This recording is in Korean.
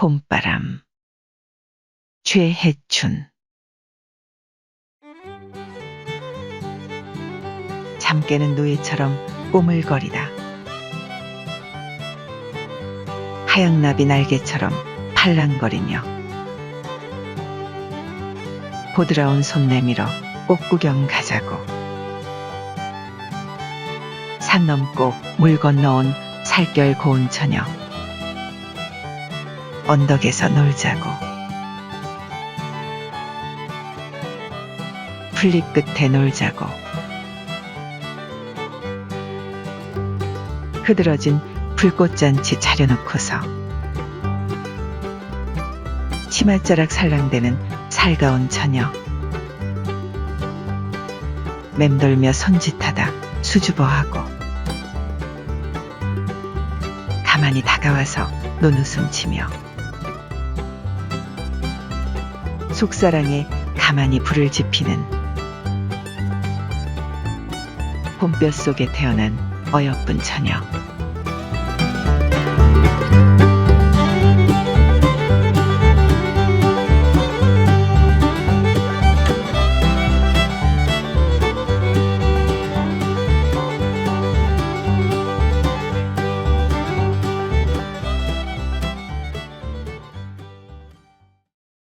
봄바람 최해춘. 잠 깨는 노예처럼 꼬물거리다. 하양나비 날개처럼 팔랑거리며 보드라운 손 내밀어 꽃구경 가자고. 산 넘고 물 건너온 살결 고운 처녀 언덕에서 놀자고. 풀잎 끝에 놀자고. 흐드러진 불꽃잔치 차려놓고서 치맛자락 살랑대는 살가운 처녀. 맴돌며 손짓하다 수줍어하고 가만히 다가와서 눈웃음 치며 속사랑에 가만히 불을 지피는 봄볕 속에 태어난 어여쁜 처녀